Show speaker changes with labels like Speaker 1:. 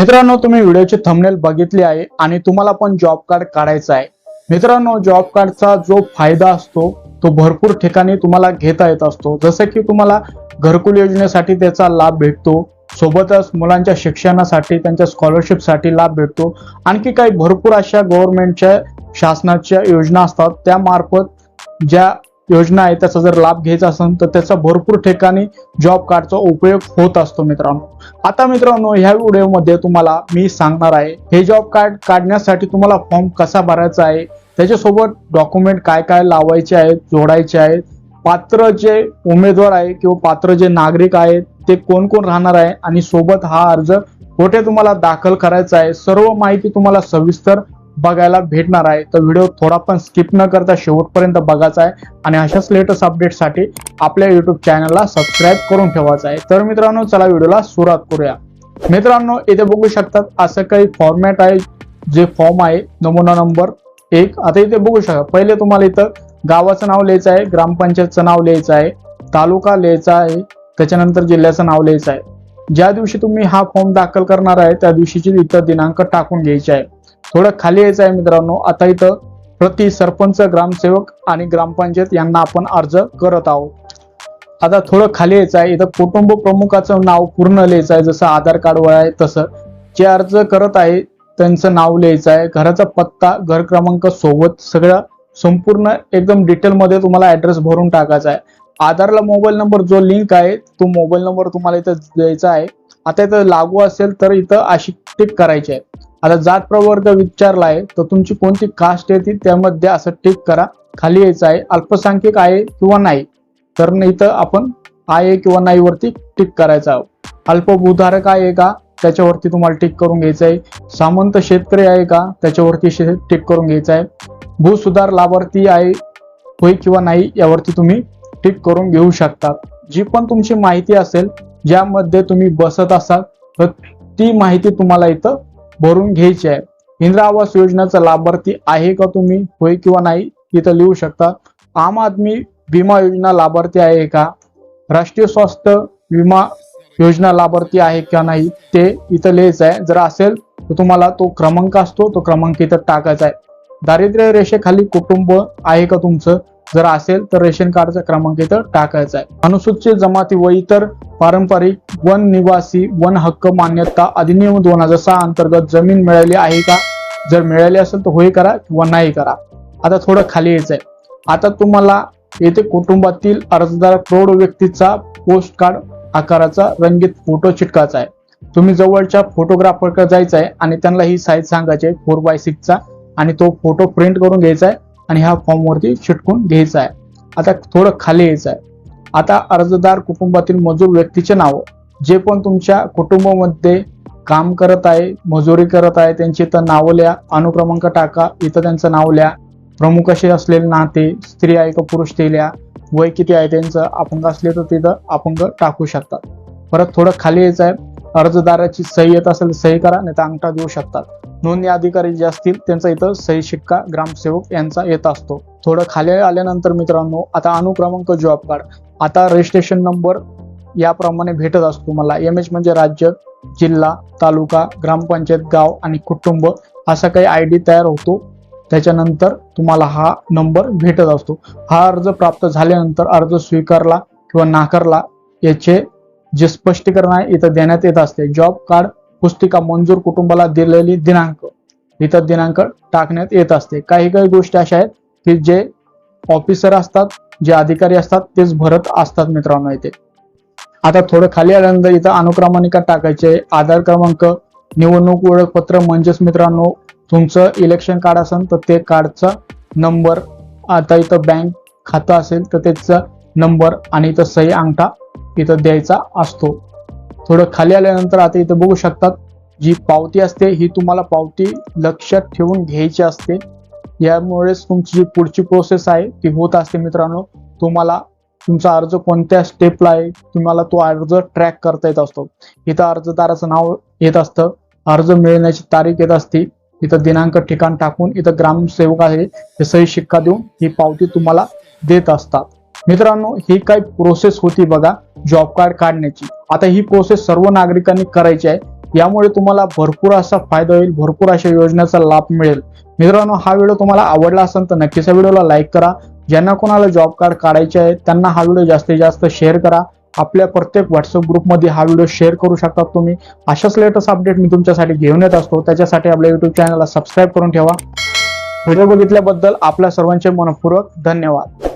Speaker 1: मित्रांनो तुम्ही व्हिडिओची थंबनेल बघितली आहे आणि तुम्हाला पण जॉब कार्ड काढायचं आहे. मित्रांनो जॉब कार्डचा जो फायदा असतो तो भरपूर ठिकाणी तुम्हाला घेता येत असतो. जसं की तुम्हाला घरकुल योजनेसाठी त्याचा लाभ भेटतो सोबतच मुलांच्या शिक्षणासाठी त्यांच्या स्कॉलरशिपसाठी लाभ भेटतो. आणखी काही भरपूर अशा गव्हर्नमेंटच्या शासनाच्या योजना असतात त्यामार्फत ज्या योजना आहे त्याचा जर लाभ घ्यायचा असेल तर त्याचा भरपूर ठिकाणी जॉब कार्डचा उपयोग होत असतो मित्रांनो. आता मित्रांनो ह्या व्हिडिओमध्ये तुम्हाला मी सांगणार आहे हे जॉब कार्ड काढण्यासाठी तुम्हाला फॉर्म कसा भरायचा आहे त्याच्यासोबत डॉक्युमेंट काय काय लावायचे आहेत जोडायचे आहेत पात्र जे उमेदवार आहे किंवा पात्र जे नागरिक आहेत ते कोण कोण राहणार आहे आणि सोबत हा अर्ज कुठे तुम्हाला दाखल करायचा आहे सर्व माहिती तुम्हाला सविस्तर बघायला भेटणार आहे. तर व्हिडिओ थोडा पण स्किप न करता शेवटपर्यंत बघायचा आहे. आणि अशाच लेटेस्ट अपडेटसाठी आपल्या युट्यूब चॅनलला सबस्क्राईब करून ठेवायचं आहे. तर मित्रांनो चला व्हिडिओला सुरुवात करूया. मित्रांनो इथे बघू शकतात असं काही फॉर्मॅट आहे जे फॉर्म आहे नमुना नंबर एक. आता इथे बघू शकता पहिले तुम्हाला इथं गावाचं नाव लिहायचं आहे ग्रामपंचायतचं नाव लिहायचं आहे तालुका लिहायचा आहे त्याच्यानंतर जिल्ह्याचं नाव लिहायचं आहे. ज्या दिवशी तुम्ही हा फॉर्म दाखल करणार आहे त्या दिवशीची इतर दिनांक टाकून घ्यायचे आहे. थोडं खाली यायचं आहे मित्रांनो. आता इथं प्रति सरपंच ग्रामसेवक आणि ग्रामपंचायत यांना आपण अर्ज करत आहोत. आता थोडं खाली यायचं आहे. इथं कुटुंब प्रमुखाचं नाव पूर्ण लिहायचं आहे. जसं आधार कार्डवर आहे तसं. जे अर्ज करत आहे त्यांचं नाव लिहायचं आहे. घराचा पत्ता घर क्रमांक सोबत सगळं संपूर्ण एकदम डिटेलमध्ये तुम्हाला ऍड्रेस भरून टाकायचा आहे. आधारला मोबाईल नंबर जो लिंक आहे तो मोबाईल नंबर तुम्हाला इथं द्यायचा आहे. आता इथं लागू असेल तर इथं अशी टिक करायची आहे. आता जात प्रवर्ग विचारला आहे तर तुमची कोणती कास्ट आहे ती त्यामध्ये असं टिक करा. खाली यायचं आहे अल्पसंख्यक आहे किंवा नाही. तर नाही इथं आपण आहे किंवा नाही वरती टिक करायचं अल्पभूधारक आहे का त्याच्यावरती तुम्हाला टिक करून घ्यायचं आहे. सामंत शेतकरी आहे का त्याच्यावरती शे- टिक करून घ्यायचं आहे. भूसुधार लाभार्थी आहे होय किंवा नाही यावरती तुम्ही टिक करून घेऊ शकता. जी पण तुमची माहिती असेल ज्यामध्ये तुम्ही बसत असाल तर ती माहिती तुम्हाला इथं भरून घ्यायची आहे. इंदिरा आवास योजनेचा लाभार्थी आहे का तुम्ही? होय किंवा नाही? इथं लिहू शकता. आम आदमी विमा योजना लाभार्थी आहे का? राष्ट्रीय स्वास्थ्य विमा योजना लाभार्थी आहे का नाही? ते इथं लिहायचं आहे. जर असेल तर तुम्हाला तो क्रमांक असतो. तो क्रमांक इथं टाकायचा आहे. दारिद्र्य रेषेखाली कुटुंब आहे का तुमचं? जर असेल तर रेशन कार्डचा क्रमांक इथं टाकायचा आहे. अनुसूचित जमाती व इतर पारंपरिक वन निवासी वन हक्क मान्यता अधिनियम दोन हजार सहा अंतर्गत जमीन मिळाली आहे का? जर मिळाली असेल तर होय करा किंवा नाही करा. आता थोडं खाली यायचंय. आता तुम्हाला येथे कुटुंबातील अर्जदार प्रौढ व्यक्तीचा पोस्ट कार्ड आकाराचा रंगीत फोटो चिटकायचा आहे. तुम्ही जवळच्या फोटोग्राफरकडे जायचं आहे आणि त्यांना ही साईज सांगायची आहे फोर बाय सिक्सचा आणि तो फोटो प्रिंट करून घ्यायचा आहे आणि ह्या फॉर्मवरती चिटकून घ्यायचा आहे. आता थोडं खाली यायचं आहे आता अर्जदार कुटुंबातील मजूर व्यक्तीचे नाव जे पण तुमच्या कुटुंबामध्ये काम करत आहे मजुरी करत आहे त्यांची इथं नावं लिहा अनुक्रमांक टाका इथं त्यांचं नाव लिहा. प्रमुख असे असलेले नाते स्त्री आहे का पुरुष ते लिहा. वय किती आहे त्यांचं अपंग असले तर तिथं अपंग टाकू शकतात. परत थोडं खाली यायचं आहे. अर्जदाराची सही येत असेल सही करा नाही तर अंगठा देऊ शकतात. नोंदणी अधिकारी जे असतील त्यांचा इथं सही शिक्का ग्रामसेवक यांचा येत असतो. थोडं खाली आल्यानंतर मित्रांनो आता अनुक्रमांक जॉब कार्ड आता रजिस्ट्रेशन नंबर याप्रमाणे भेटत असतो तुम्हाला. एम एच म्हणजे राज्य जिल्हा तालुका ग्रामपंचायत गाव आणि कुटुंब असा काही आय डी तयार होतो. त्याच्यानंतर तुम्हाला हा नंबर भेटत असतो. हा अर्ज प्राप्त झाल्यानंतर अर्ज स्वीकारला किंवा नाकारला याचे जे स्पष्टीकरण आहे इथं देण्यात येत असते. जॉब कार्ड पुस्तिका मंजूर कुटुंबाला दिलेली दिनांक इथं दिनांक टाकण्यात येत असते. काही काही गोष्टी अशा आहेत की जे ऑफिसर असतात जे अधिकारी असतात तेच भरत असतात मित्रांनो इथे. आता थोडं खाली आल्यानंतर इथं अनुक्रमानिका टाकायचे. आधार क्रमांक निवडणूक ओळखपत्र म्हणजेच मित्रांनो तुमचं इलेक्शन कार्ड असेल तर ते कार्डचा नंबर आता इथं बँक खातं असेल तर त्याचा नंबर आणि इथं सही अंगठा इथं द्यायचा असतो. थोडं खाली आल्यानंतर आता इथं बघू शकतात जी पावती असते ही तुम्हाला पावती लक्षात ठेवून घ्यायची असते. यामुळेच तुमची जी पुढची प्रोसेस आहे ती होत असते मित्रांनो. तुम्हाला तुमचा अर्ज कोणत्या स्टेपला आहे तुम्हाला तो अर्ज ट्रॅक करता येत असतो. इथं अर्जदाराचं नाव येत असतं. अर्ज मिळण्याची तारीख येत असते. इथं दिनांक ठिकाण टाकून इथं ग्रामसेवक आहे हे सही शिक्का देऊन ही पावती तुम्हाला देत असतात. मित्रांनो ही काही प्रोसेस होती बघा जॉब कार्ड काढण्याची. आता ही प्रोसेस सर्व नागरिकांनी करायची आहे. यामुळे तुम्हाला भरपूर असा फायदा होईल भरपूर अशा योजनेचा लाभ मिळेल. मित्रांनो हा व्हिडिओ तुम्हाला आवडला असेल तर नक्कीच या व्हिडिओला लाईक करा. ज्यांना कोणाला जॉब कार्ड काढायचे आहे त्यांना हा व्हिडिओ जास्तीत जास्त शेअर करा. आपल्या प्रत्येक व्हॉट्सअप ग्रुपमध्ये हा व्हिडिओ शेअर करू शकता तुम्ही. अशाच लेटेस्ट अपडेट मी तुमच्यासाठी घेऊन येत असतो. त्याच्यासाठी आपल्या युट्यूब चॅनलला सबस्क्राईब करून ठेवा. व्हिडिओ बघितल्याबद्दल आपल्या सर्वांचे मनपूर्वक धन्यवाद.